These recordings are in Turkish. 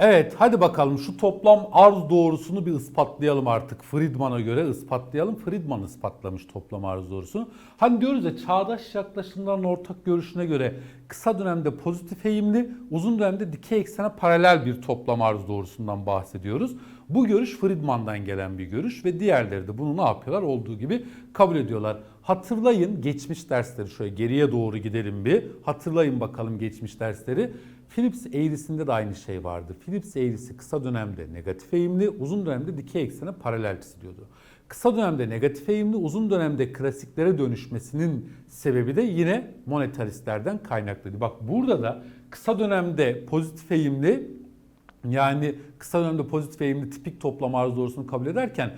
Evet hadi bakalım şu toplam arz doğrusunu bir ispatlayalım artık. Friedman'a göre ispatlayalım. Friedman ispatlamış toplam arz doğrusunu. Hani diyoruz ya çağdaş yaklaşımların ortak görüşüne göre kısa dönemde pozitif eğimli, uzun dönemde dikey eksene paralel bir toplam arz doğrusundan bahsediyoruz. Bu görüş Friedman'dan gelen bir görüş ve diğerleri de bunu ne yapıyorlar? Olduğu gibi kabul ediyorlar. Hatırlayın geçmiş dersleri şöyle geriye doğru gidelim bir. Hatırlayın bakalım geçmiş dersleri. Phillips eğrisinde de aynı şey vardı. Phillips eğrisi kısa dönemde negatif eğimli, uzun dönemde dikey eksene paralel çiziliyordu. Kısa dönemde negatif eğimli, uzun dönemde klasiklere dönüşmesinin sebebi de yine monetaristlerden kaynaklıydı. Bak burada da kısa dönemde pozitif eğimli yani kısa dönemde pozitif eğimli tipik toplam arz doğrusunu kabul ederken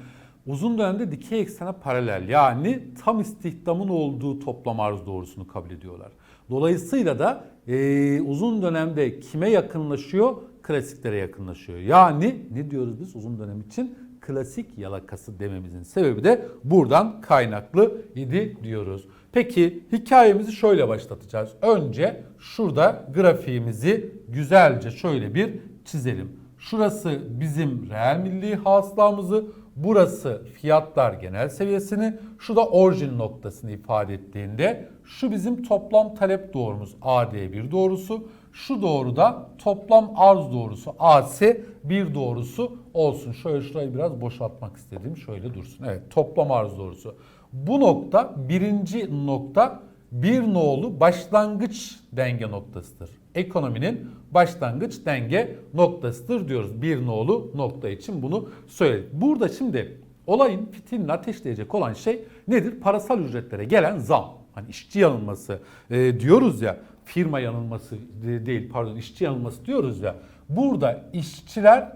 uzun dönemde dikey eksene paralel yani tam istihdamın olduğu toplam arz doğrusunu kabul ediyorlar. Dolayısıyla da e, uzun dönemde kime yakınlaşıyor? Klasiklere yakınlaşıyor. Yani ne diyoruz biz uzun dönem için? Klasik yalakası dememizin sebebi de buradan kaynaklı idi diyoruz. Peki hikayemizi şöyle başlatacağız. Önce şurada grafiğimizi güzelce şöyle bir çizelim. Şurası bizim reel milli hasılamızı, burası fiyatlar genel seviyesini, şu da orijin noktasını ifade ettiğinde şu bizim toplam talep doğrumuz AD1 doğrusu, şu doğru da toplam arz doğrusu AC bir doğrusu olsun. Şöyle şurayı biraz boşaltmak istedim. Şöyle dursun. Evet toplam arz doğrusu. Bu nokta birinci nokta bir nolu başlangıç denge noktasıdır. Ekonominin başlangıç denge noktasıdır diyoruz. Bir nolu nokta için bunu söyledik. Burada şimdi olayın fitilini ateşleyecek olan şey nedir? Parasal ücretlere gelen zam. Hani işçi yanılması e, diyoruz ya firma yanılması de- değil pardon işçi yanılması diyoruz ya. Burada işçiler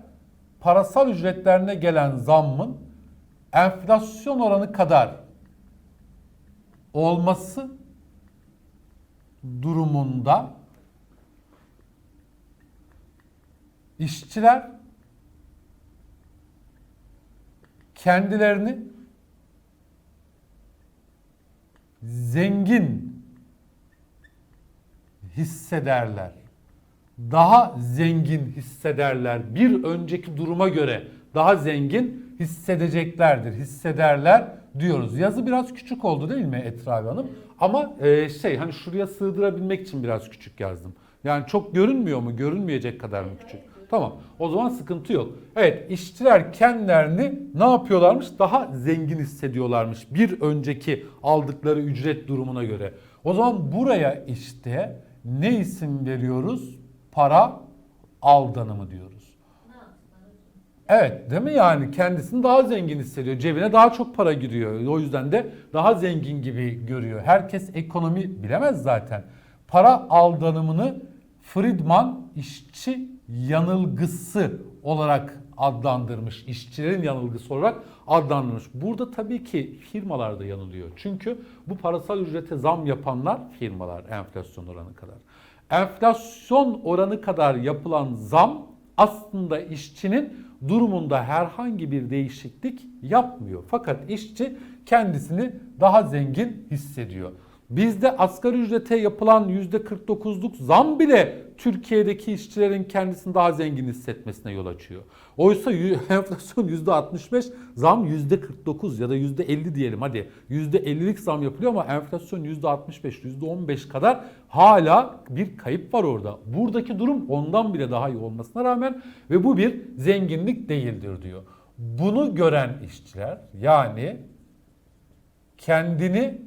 parasal ücretlerine gelen zammın enflasyon oranı kadar olması durumunda işçiler kendilerini zengin hissederler. Daha zengin hissederler. Bir önceki duruma göre daha zengin hissedeceklerdir, hissederler diyoruz. Yazı biraz küçük oldu değil mi Etravi Hanım? Ama e, şey hani şuraya sığdırabilmek için biraz küçük yazdım. Yani çok görünmüyor mu? Görünmeyecek kadar mı küçük? Tamam. O zaman sıkıntı yok. Evet işçiler kendilerini ne yapıyorlarmış? Daha zengin hissediyorlarmış bir önceki aldıkları ücret durumuna göre. O zaman buraya işte ne isim veriyoruz? Para aldanımı diyoruz. Evet değil mi yani kendisini daha zengin hissediyor. Cebine daha çok para giriyor. O yüzden de daha zengin gibi görüyor. Herkes ekonomi bilemez zaten. Para aldanımını Friedman işçi yanılgısı olarak adlandırmış. İşçilerin yanılgısı olarak adlandırmış. Burada tabii ki firmalar da yanılıyor. Çünkü bu parasal ücrete zam yapanlar firmalar enflasyon oranı kadar. Enflasyon oranı kadar yapılan zam aslında işçinin durumunda herhangi bir değişiklik yapmıyor. Fakat işçi kendisini daha zengin hissediyor. Bizde asgari ücrete yapılan %49'luk zam bile Türkiye'deki işçilerin kendisini daha zengin hissetmesine yol açıyor. Oysa enflasyon %65, zam %49 ya da %50 diyelim hadi. %50'lik zam yapılıyor ama enflasyon %65, %15 kadar hala bir kayıp var orada. Buradaki durum ondan bile daha iyi olmasına rağmen ve bu bir zenginlik değildir diyor. Bunu gören işçiler yani kendini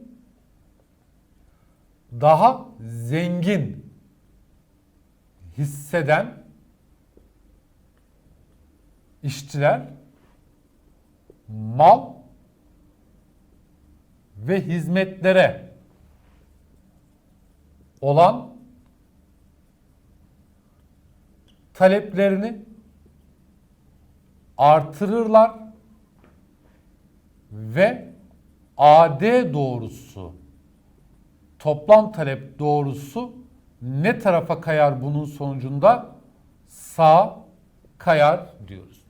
daha zengin hisseden işçiler mal ve hizmetlere olan taleplerini artırırlar ve AD doğrusu toplam talep doğrusu ne tarafa kayar bunun sonucunda? Sağ kayar diyoruz.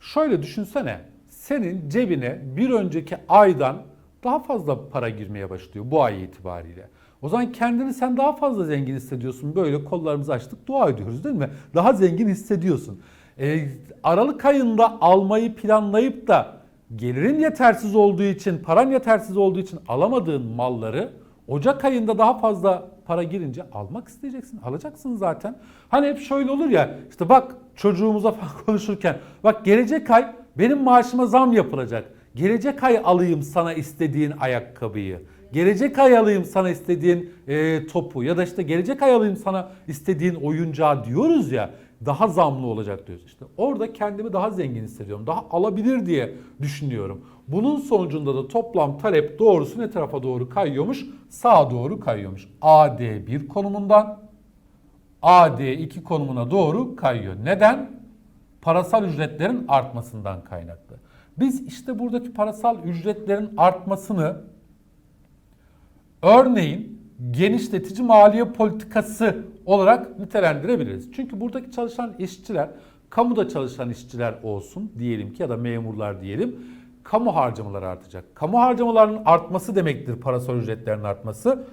Şöyle düşünsene. Senin cebine bir önceki aydan daha fazla para girmeye başlıyor bu ay itibariyle. O zaman kendini sen daha fazla zengin hissediyorsun. Böyle kollarımızı açtık dua ediyoruz değil mi? Daha zengin hissediyorsun. Ee, Aralık ayında almayı planlayıp da gelirin yetersiz olduğu için, paran yetersiz olduğu için alamadığın malları Ocak ayında daha fazla para girince almak isteyeceksin. Alacaksın zaten. Hani hep şöyle olur ya işte bak çocuğumuza falan konuşurken bak gelecek ay benim maaşıma zam yapılacak. Gelecek ay alayım sana istediğin ayakkabıyı. Gelecek ay alayım sana istediğin e, topu ya da işte gelecek ay alayım sana istediğin oyuncağı diyoruz ya daha zamlı olacak diyoruz. İşte orada kendimi daha zengin hissediyorum. Daha alabilir diye düşünüyorum. Bunun sonucunda da toplam talep doğrusu ne tarafa doğru kayıyormuş? Sağa doğru kayıyormuş. AD1 konumundan AD2 konumuna doğru kayıyor. Neden? Parasal ücretlerin artmasından kaynaklı. Biz işte buradaki parasal ücretlerin artmasını örneğin genişletici maliye politikası olarak nitelendirebiliriz. Çünkü buradaki çalışan işçiler, kamuda çalışan işçiler olsun diyelim ki ya da memurlar diyelim, kamu harcamaları artacak. Kamu harcamalarının artması demektir parasal ücretlerin artması.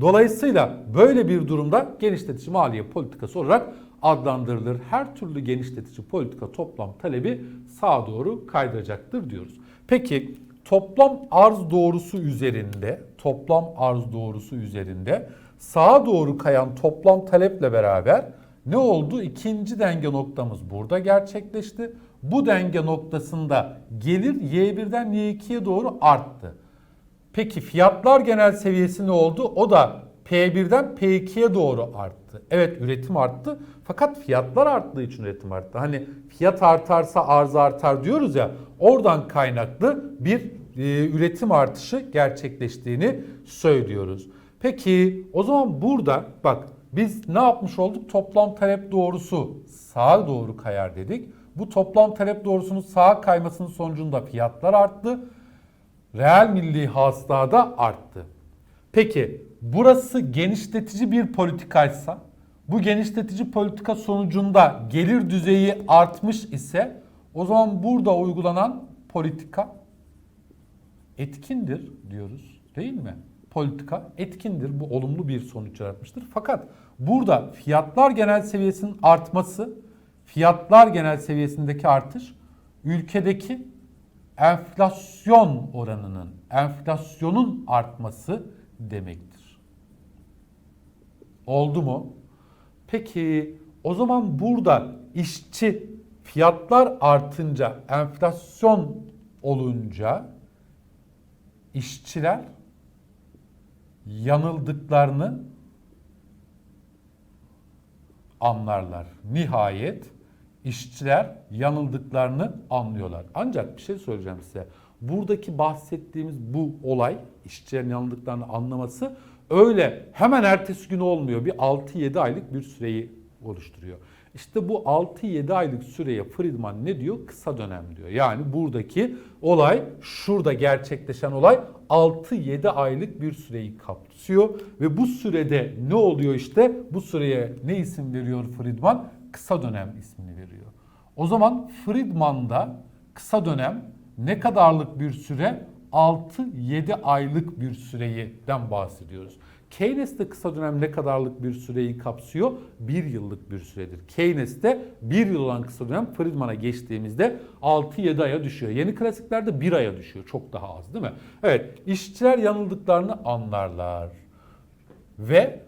Dolayısıyla böyle bir durumda genişletici maliye politikası olarak adlandırılır. Her türlü genişletici politika toplam talebi sağa doğru kaydıracaktır diyoruz. Peki toplam arz doğrusu üzerinde, toplam arz doğrusu üzerinde sağa doğru kayan toplam taleple beraber ne oldu? İkinci denge noktamız burada gerçekleşti. Bu denge noktasında gelir Y1'den Y2'ye doğru arttı. Peki fiyatlar genel seviyesi ne oldu? O da P1'den P2'ye doğru arttı. Evet üretim arttı fakat fiyatlar arttığı için üretim arttı. Hani fiyat artarsa arz artar diyoruz ya oradan kaynaklı bir e, üretim artışı gerçekleştiğini söylüyoruz. Peki o zaman burada bak biz ne yapmış olduk? Toplam talep doğrusu sağa doğru kayar dedik. Bu toplam talep doğrusunun sağa kaymasının sonucunda fiyatlar arttı. Reel milli hasıla da arttı. Peki burası genişletici bir politikaysa bu genişletici politika sonucunda gelir düzeyi artmış ise o zaman burada uygulanan politika etkindir diyoruz değil mi? Politika etkindir. Bu olumlu bir sonuç yaratmıştır. Fakat burada fiyatlar genel seviyesinin artması, fiyatlar genel seviyesindeki artış ülkedeki enflasyon oranının, enflasyonun artması demektir. Oldu mu? Peki o zaman burada işçi fiyatlar artınca, enflasyon olunca işçiler yanıldıklarını anlarlar. Nihayet işçiler yanıldıklarını anlıyorlar. Ancak bir şey söyleyeceğim size. Buradaki bahsettiğimiz bu olay, işçilerin yanıldıklarını anlaması öyle hemen ertesi gün olmuyor. Bir 6-7 aylık bir süreyi oluşturuyor. İşte bu 6-7 aylık süreye Friedman ne diyor? Kısa dönem diyor. Yani buradaki olay, şurada gerçekleşen olay 6-7 aylık bir süreyi kapsıyor. Ve bu sürede ne oluyor işte? Bu süreye ne isim veriyor Friedman? Kısa dönem ismini veriyor. O zaman Friedman'da kısa dönem ne kadarlık bir süre? 6-7 aylık bir süreyden bahsediyoruz. Keynes'te kısa dönem ne kadarlık bir süreyi kapsıyor? Bir yıllık bir süredir. Keynes'te bir yıl olan kısa dönem Friedman'a geçtiğimizde 6-7 aya düşüyor. Yeni klasiklerde 1 aya düşüyor. Çok daha az değil mi? Evet işçiler yanıldıklarını anlarlar. Ve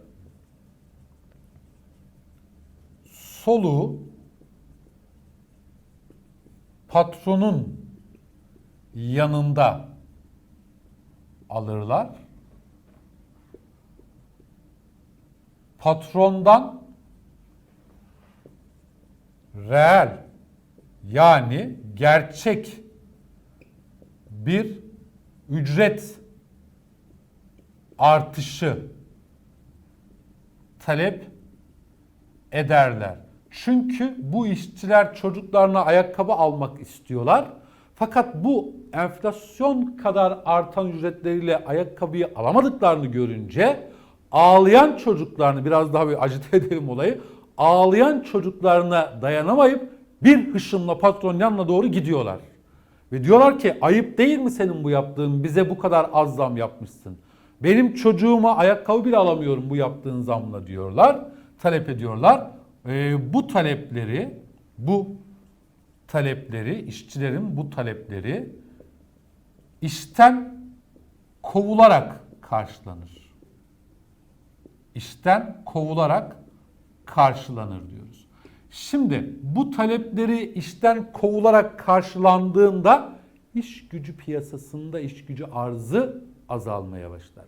soluğu patronun yanında alırlar. Patrondan reel yani gerçek bir ücret artışı talep ederler. Çünkü bu işçiler çocuklarına ayakkabı almak istiyorlar. Fakat bu enflasyon kadar artan ücretleriyle ayakkabıyı alamadıklarını görünce ağlayan çocuklarını biraz daha bir acite edelim olayı. Ağlayan çocuklarına dayanamayıp bir hışımla patron yanına doğru gidiyorlar. Ve diyorlar ki ayıp değil mi senin bu yaptığın bize bu kadar az zam yapmışsın. Benim çocuğuma ayakkabı bile alamıyorum bu yaptığın zamla diyorlar. Talep ediyorlar. Ee, bu talepleri bu talepleri işçilerin bu talepleri işten kovularak karşılanır. İşten kovularak karşılanır diyoruz. Şimdi bu talepleri işten kovularak karşılandığında iş gücü piyasasında iş gücü arzı azalmaya başlar.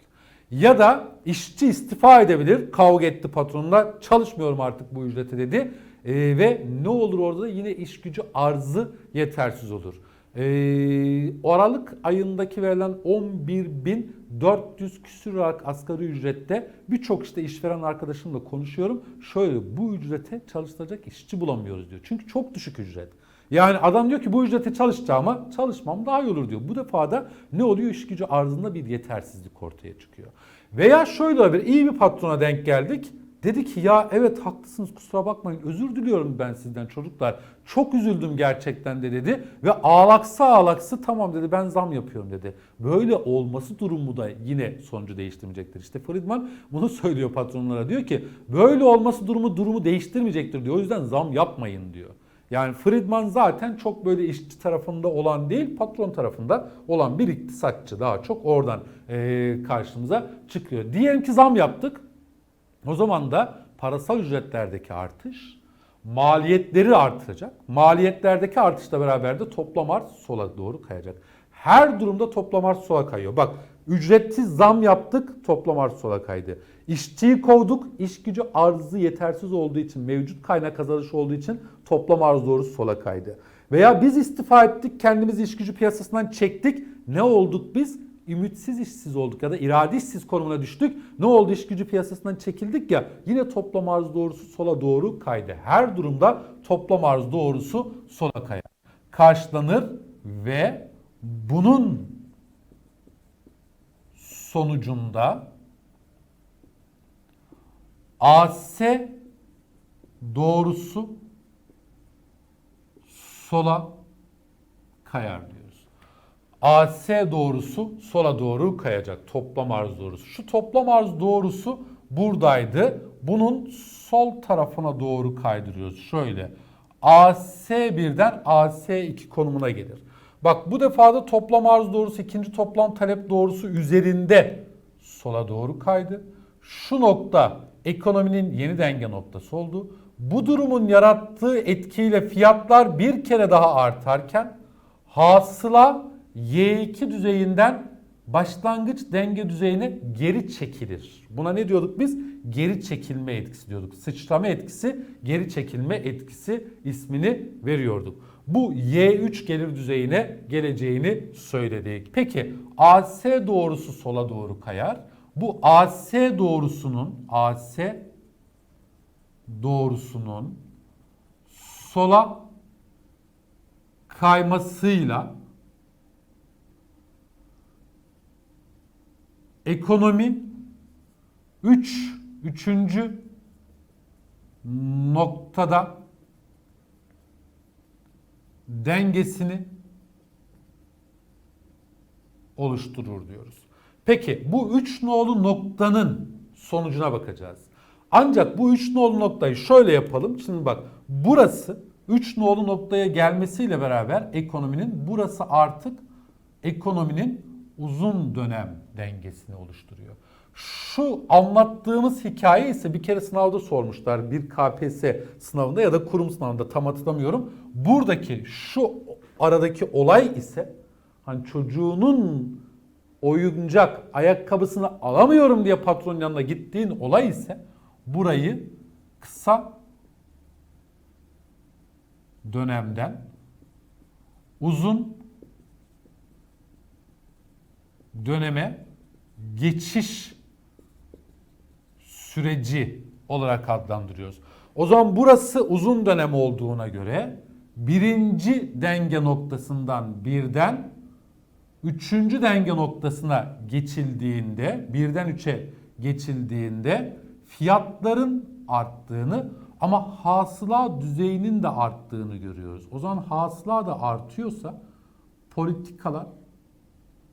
Ya da işçi istifa edebilir. Kavga etti patronla. Çalışmıyorum artık bu ücrete dedi. Ee, ve ne olur orada da yine iş gücü arzı yetersiz olur. Ee, Aralık ayındaki verilen 11.400 küsür liralık asgari ücrette birçok işte işveren arkadaşımla konuşuyorum. Şöyle bu ücrete çalıştıracak işçi bulamıyoruz diyor. Çünkü çok düşük ücret. Yani adam diyor ki bu ücrete çalışacağıma çalışmam daha iyi olur diyor. Bu defa da ne oluyor? İş gücü arzında bir yetersizlik ortaya çıkıyor. Veya şöyle olabilir. iyi bir patrona denk geldik. Dedi ki ya evet haklısınız kusura bakmayın özür diliyorum ben sizden çocuklar. Çok üzüldüm gerçekten de dedi. Ve ağlaksa ağlaksı tamam dedi ben zam yapıyorum dedi. Böyle olması durumu da yine sonucu değiştirmeyecektir. İşte Friedman bunu söylüyor patronlara diyor ki böyle olması durumu durumu değiştirmeyecektir diyor. O yüzden zam yapmayın diyor. Yani Friedman zaten çok böyle işçi tarafında olan değil, patron tarafında olan bir iktisatçı daha çok oradan e, karşımıza çıkıyor. Diyelim ki zam yaptık. O zaman da parasal ücretlerdeki artış maliyetleri artıracak. Maliyetlerdeki artışla beraber de toplam arz sola doğru kayacak. Her durumda toplam arz sola kayıyor. Bak ücretsiz zam yaptık toplam arz sola kaydı. İşçiyi kovduk iş gücü arzı yetersiz olduğu için mevcut kaynak azalış olduğu için toplam arz doğrusu sola kaydı. Veya biz istifa ettik kendimizi iş gücü piyasasından çektik. Ne olduk biz? ümitsiz işsiz olduk ya da irade işsiz konumuna düştük. Ne oldu iş gücü piyasasından çekildik ya yine toplam arz doğrusu sola doğru kaydı. Her durumda toplam arz doğrusu sola kayar. Karşılanır ve bunun sonucunda AS doğrusu sola kayar diyoruz. AS doğrusu sola doğru kayacak. Toplam arz doğrusu. Şu toplam arz doğrusu buradaydı. Bunun sol tarafına doğru kaydırıyoruz. Şöyle. AS1'den AS2 konumuna gelir. Bak bu defada toplam arz doğrusu ikinci toplam talep doğrusu üzerinde sola doğru kaydı. Şu nokta ekonominin yeni denge noktası oldu. Bu durumun yarattığı etkiyle fiyatlar bir kere daha artarken hasıla Y2 düzeyinden başlangıç denge düzeyine geri çekilir. Buna ne diyorduk biz? Geri çekilme etkisi diyorduk. Sıçrama etkisi, geri çekilme etkisi ismini veriyorduk. Bu Y3 gelir düzeyine geleceğini söyledik. Peki AS doğrusu sola doğru kayar. Bu AS doğrusunun AS doğrusunun sola kaymasıyla ekonomi 3 üç, 3. noktada dengesini oluşturur diyoruz. Peki bu 3 nolu noktanın sonucuna bakacağız. Ancak bu 3 nolu noktayı şöyle yapalım. Şimdi bak burası 3 nolu noktaya gelmesiyle beraber ekonominin burası artık ekonominin uzun dönem dengesini oluşturuyor. Şu anlattığımız hikaye ise bir kere sınavda sormuşlar. Bir KPSS sınavında ya da kurum sınavında tam hatırlamıyorum. Buradaki şu aradaki olay ise hani çocuğunun oyuncak ayakkabısını alamıyorum diye patronun yanına gittiğin olay ise burayı kısa dönemden uzun döneme geçiş süreci olarak adlandırıyoruz. O zaman burası uzun dönem olduğuna göre birinci denge noktasından birden üçüncü denge noktasına geçildiğinde birden üçe geçildiğinde fiyatların arttığını ama hasıla düzeyinin de arttığını görüyoruz. O zaman hasıla da artıyorsa politikalar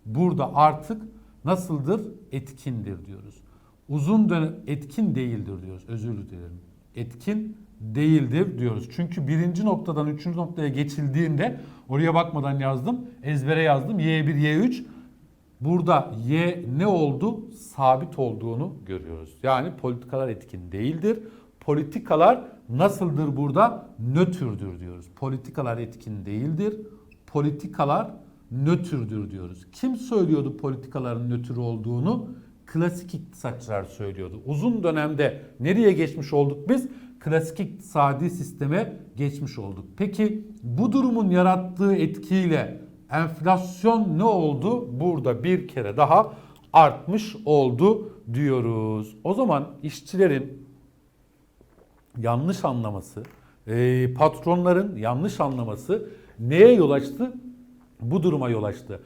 burada artık nasıldır? Etkindir diyoruz. Uzun dönem etkin değildir diyoruz. Özür dilerim. Etkin değildir diyoruz. Çünkü birinci noktadan üçüncü noktaya geçildiğinde oraya bakmadan yazdım. Ezbere yazdım. Y1, Y3 Burada Y ne oldu? Sabit olduğunu görüyoruz. Yani politikalar etkin değildir. Politikalar nasıldır burada? Nötrdür diyoruz. Politikalar etkin değildir. Politikalar nötrdür diyoruz. Kim söylüyordu politikaların nötr olduğunu? Klasik iktisatçılar söylüyordu. Uzun dönemde nereye geçmiş olduk biz? Klasik iktisadi sisteme geçmiş olduk. Peki bu durumun yarattığı etkiyle enflasyon ne oldu? Burada bir kere daha artmış oldu diyoruz. O zaman işçilerin yanlış anlaması, e, patronların yanlış anlaması neye yol açtı? Bu duruma yol açtı.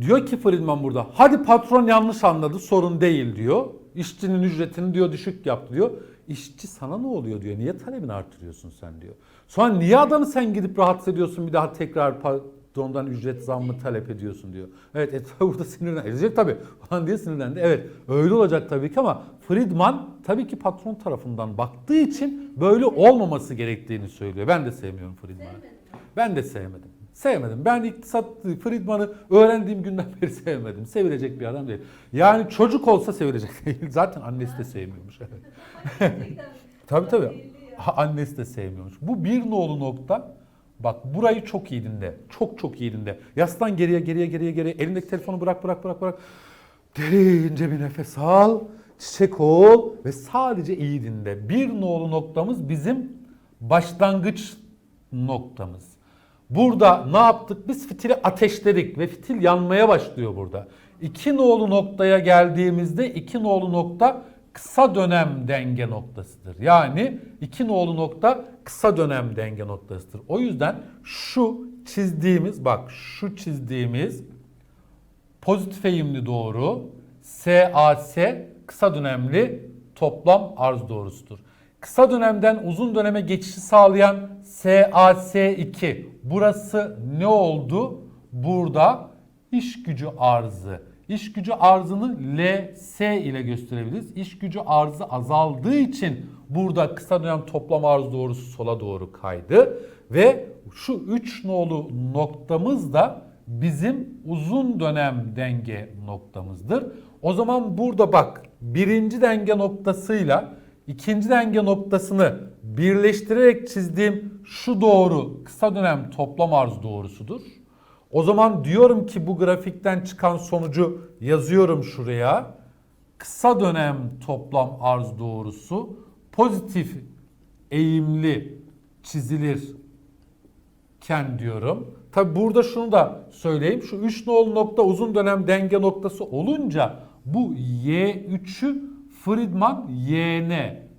Diyor ki Friedman burada hadi patron yanlış anladı sorun değil diyor. İşçinin ücretini diyor düşük yaptı diyor. İşçi sana ne oluyor diyor. Niye talebini artırıyorsun sen diyor. Sonra niye adamı sen gidip rahatsız ediyorsun bir daha tekrar patrondan ücret zammı talep ediyorsun diyor. Evet e, tabii burada sinirlen edecek tabii falan diye sinirlendi. Evet öyle olacak tabii ki ama Friedman tabii ki patron tarafından baktığı için böyle olmaması gerektiğini söylüyor. Ben de sevmiyorum Friedman'ı. Ben de sevmedim. Sevmedim. Ben iktisat Friedman'ı öğrendiğim günden beri sevmedim. Sevilecek bir adam değil. Yani çocuk olsa sevilecek değil. Zaten annesi de sevmiyormuş. tabii tabii. Annesi de sevmiyormuş. Bu bir nolu nokta. Bak burayı çok iyi dinle. Çok çok iyi dinle. Yaslan geriye geriye geriye geriye. Elindeki telefonu bırak bırak bırak bırak. Derince bir nefes al. Çiçek ol ve sadece iyi dinle. Bir nolu noktamız bizim başlangıç noktamız. Burada ne yaptık? Biz fitili ateşledik ve fitil yanmaya başlıyor burada. İki nolu noktaya geldiğimizde iki nolu nokta kısa dönem denge noktasıdır. Yani iki nolu nokta kısa dönem denge noktasıdır. O yüzden şu çizdiğimiz bak şu çizdiğimiz pozitif eğimli doğru SAS kısa dönemli toplam arz doğrusudur. Kısa dönemden uzun döneme geçişi sağlayan SAS2 burası ne oldu? Burada iş gücü arzı. İş gücü arzını LS ile gösterebiliriz. İş gücü arzı azaldığı için burada kısa dönem toplam arz doğrusu sola doğru kaydı. Ve şu 3 nolu noktamız da bizim uzun dönem denge noktamızdır. O zaman burada bak birinci denge noktasıyla ikinci denge noktasını birleştirerek çizdiğim şu doğru kısa dönem toplam arz doğrusudur. O zaman diyorum ki bu grafikten çıkan sonucu yazıyorum şuraya. Kısa dönem toplam arz doğrusu pozitif eğimli çizilirken diyorum. Tabi burada şunu da söyleyeyim. Şu 3 nolu nokta uzun dönem denge noktası olunca bu Y3'ü Friedman YN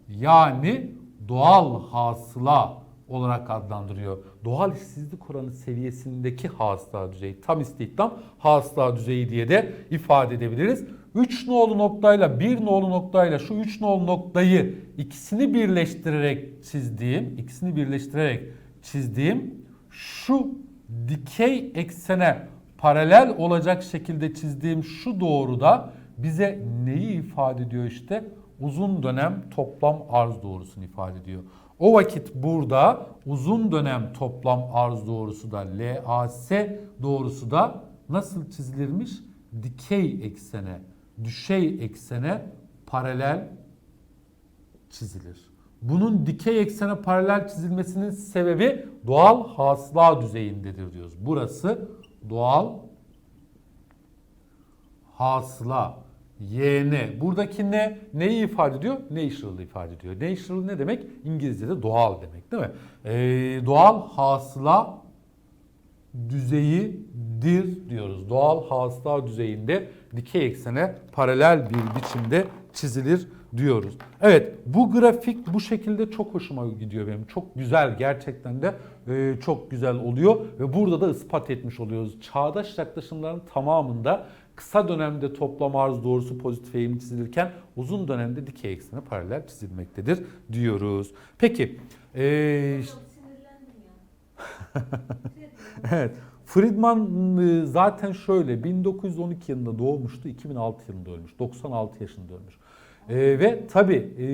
yani doğal hasıla olarak adlandırıyor. Doğal işsizlik oranı seviyesindeki hasıla düzeyi, tam istihdam hasıla düzeyi diye de ifade edebiliriz. 3 nolu noktayla 1 nolu noktayla şu 3 nolu noktayı ikisini birleştirerek çizdiğim, ikisini birleştirerek çizdiğim şu dikey eksene paralel olacak şekilde çizdiğim şu doğruda bize neyi ifade ediyor işte? Uzun dönem toplam arz doğrusunu ifade ediyor. O vakit burada uzun dönem toplam arz doğrusu da LAS doğrusu da nasıl çizilirmiş? Dikey eksene, düşey eksene paralel çizilir. Bunun dikey eksene paralel çizilmesinin sebebi doğal hasıla düzeyindedir diyoruz. Burası doğal hasıla YN. Buradaki ne? Neyi ifade ediyor? Natural ifade ediyor. Natural ne demek? İngilizce'de doğal demek değil mi? Ee, doğal hasıla düzeyidir diyoruz. Doğal hasıla düzeyinde dikey eksene paralel bir biçimde çizilir diyoruz. Evet bu grafik bu şekilde çok hoşuma gidiyor benim. Çok güzel gerçekten de e, çok güzel oluyor ve burada da ispat etmiş oluyoruz. Çağdaş yaklaşımların tamamında kısa dönemde toplam arz doğrusu pozitif eğim çizilirken uzun dönemde dikey eksene paralel çizilmektedir diyoruz. Peki e, ya. evet Friedman e, zaten şöyle 1912 yılında doğmuştu, 2006 yılında ölmüş. 96 yaşında ölmüş. E, ve tabii e,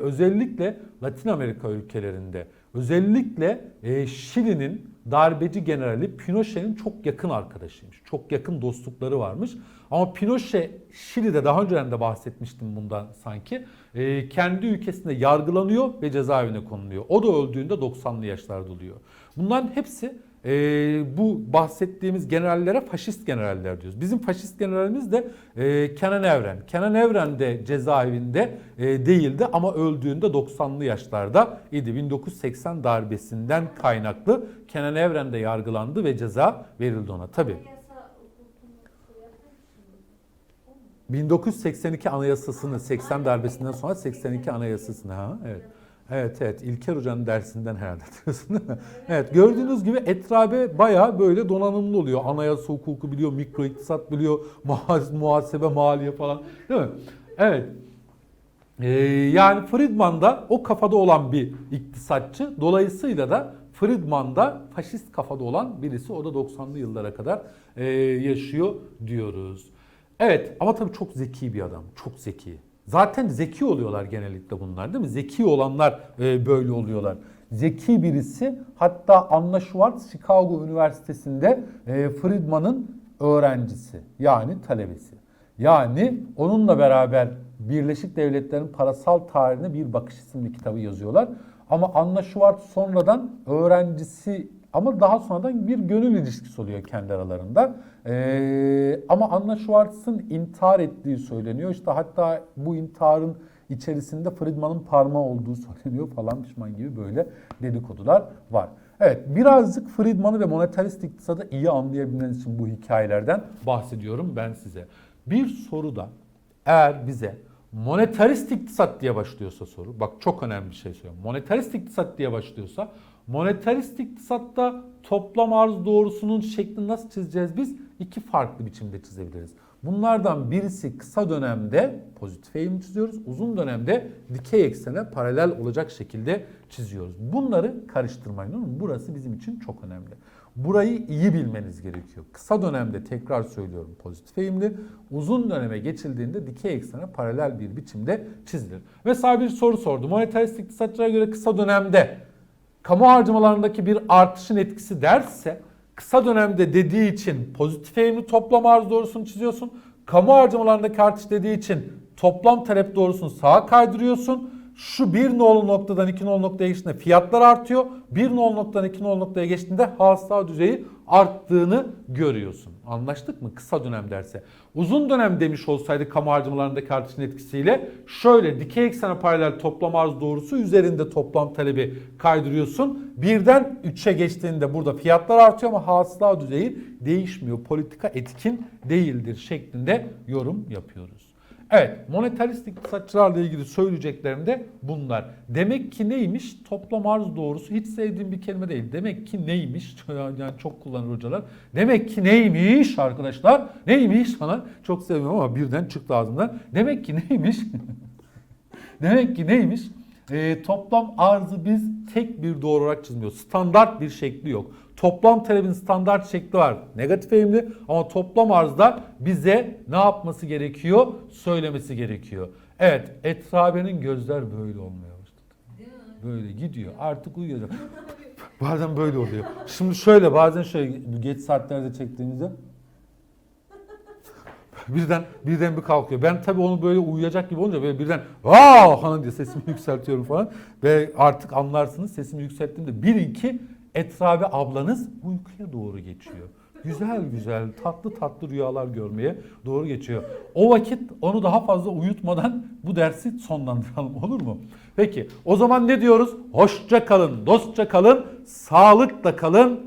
özellikle Latin Amerika ülkelerinde özellikle e, Şili'nin darbeci generali Pinochet'in çok yakın arkadaşıymış. Çok yakın dostlukları varmış. Ama Pinochet Şili'de daha önceden de bahsetmiştim bundan sanki. e, kendi ülkesinde yargılanıyor ve cezaevine konuluyor. O da öldüğünde 90'lı yaşlarda oluyor. Bunların hepsi e, bu bahsettiğimiz generallere faşist generaller diyoruz. Bizim faşist generalimiz de e, Kenan Evren. Kenan Evren de cezaevinde e, değildi ama öldüğünde 90'lı yaşlarda idi. 1980 darbesinden kaynaklı Kenan Evren de yargılandı ve ceza verildi ona. Tabii. Anayasa hukukunu yapar mısınız? 1982 Anayasası'nı 80 darbesinden sonra 82 Anayasası'nı ha evet. Evet evet İlker Hoca'nın dersinden herhalde diyorsun değil mi? Evet gördüğünüz gibi etrabe bayağı böyle donanımlı oluyor. Anayasa hukuku biliyor, mikro iktisat biliyor, muhas- muhasebe, maliye falan değil mi? Evet. Ee, yani Friedman da o kafada olan bir iktisatçı. Dolayısıyla da Friedman da faşist kafada olan birisi. O da 90'lı yıllara kadar e, yaşıyor diyoruz. Evet ama tabii çok zeki bir adam. Çok zeki. Zaten zeki oluyorlar genellikle bunlar değil mi? Zeki olanlar e, böyle oluyorlar. Zeki birisi hatta Anna Schwartz Chicago Üniversitesi'nde e, Friedman'ın öğrencisi yani talebesi. Yani onunla beraber Birleşik Devletler'in parasal tarihine bir bakış isimli kitabı yazıyorlar. Ama Anna Schwartz sonradan öğrencisi ama daha sonradan bir gönül ilişkisi oluyor kendi aralarında. Ee, ama Anna Schwartz'ın intihar ettiği söyleniyor. İşte hatta bu intiharın içerisinde Friedman'ın parmağı olduğu söyleniyor falan pişman gibi böyle dedikodular var. Evet birazcık Friedman'ı ve monetarist iktisadı iyi anlayabilmeniz için bu hikayelerden bahsediyorum ben size. Bir soruda eğer bize monetarist iktisat diye başlıyorsa soru, bak çok önemli bir şey söylüyorum. Monetarist iktisat diye başlıyorsa, monetarist iktisatta toplam arz doğrusunun şeklini nasıl çizeceğiz biz? İki farklı biçimde çizebiliriz. Bunlardan birisi kısa dönemde pozitif eğim çiziyoruz. Uzun dönemde dikey eksene paralel olacak şekilde çiziyoruz. Bunları karıştırmayın. olur? Burası bizim için çok önemli. Burayı iyi bilmeniz gerekiyor. Kısa dönemde tekrar söylüyorum pozitif eğimli. Uzun döneme geçildiğinde dikey eksene paralel bir biçimde çizilir. Mesela bir soru sordu. Monetarist iktisatçılara göre kısa dönemde kamu harcamalarındaki bir artışın etkisi derse kısa dönemde dediği için pozitif eğimli toplam arz doğrusunu çiziyorsun. Kamu harcamalarındaki artış dediği için toplam talep doğrusunu sağa kaydırıyorsun. Şu bir nolu noktadan iki nolu noktaya geçtiğinde fiyatlar artıyor. Bir nolu noktadan iki nolu noktaya geçtiğinde hasıla düzeyi arttığını görüyorsun. Anlaştık mı? Kısa dönem derse. Uzun dönem demiş olsaydı kamu harcamalarındaki artışın etkisiyle şöyle dikey eksene paralel toplam arz doğrusu üzerinde toplam talebi kaydırıyorsun. Birden 3'e geçtiğinde burada fiyatlar artıyor ama hasıla düzeyi değişmiyor. Politika etkin değildir şeklinde yorum yapıyoruz. Evet, monetarist iktisatçılarla ilgili söyleyeceklerim de bunlar. Demek ki neymiş? Toplam arz doğrusu hiç sevdiğim bir kelime değil. Demek ki neymiş? Yani çok kullanır hocalar. Demek ki neymiş arkadaşlar? Neymiş falan. Çok sevmiyorum ama birden çıktı ağzımdan. Demek ki neymiş? Demek ki neymiş? Ee, toplam arzı biz tek bir doğru olarak çizmiyoruz. Standart bir şekli yok. Toplam talebin standart şekli var. Negatif eğimli ama toplam arzda bize ne yapması gerekiyor? Söylemesi gerekiyor. Evet, Etrabe'nin gözler böyle olmaya başladı. Böyle gidiyor. Artık uyuyacak. bazen böyle oluyor. Şimdi şöyle bazen şöyle geç saatlerde çektiğimizde birden birden bir kalkıyor. Ben tabii onu böyle uyuyacak gibi olunca böyle birden aa falan diye sesimi yükseltiyorum falan. Ve artık anlarsınız sesimi yükselttiğimde bilin ki Etrabe ablanız uykuya doğru geçiyor. Güzel güzel tatlı tatlı rüyalar görmeye doğru geçiyor. O vakit onu daha fazla uyutmadan bu dersi sonlandıralım olur mu? Peki o zaman ne diyoruz? Hoşça kalın, dostça kalın, sağlıkla kalın,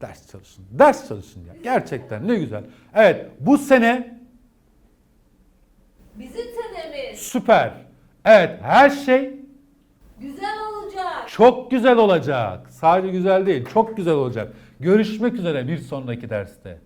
ders çalışın. Ders çalışın ya. Gerçekten ne güzel. Evet bu sene Bizim senemiz süper. Evet her şey güzel olacak. çok güzel olacak. Sadece güzel değil, çok güzel olacak. Görüşmek üzere bir sonraki derste.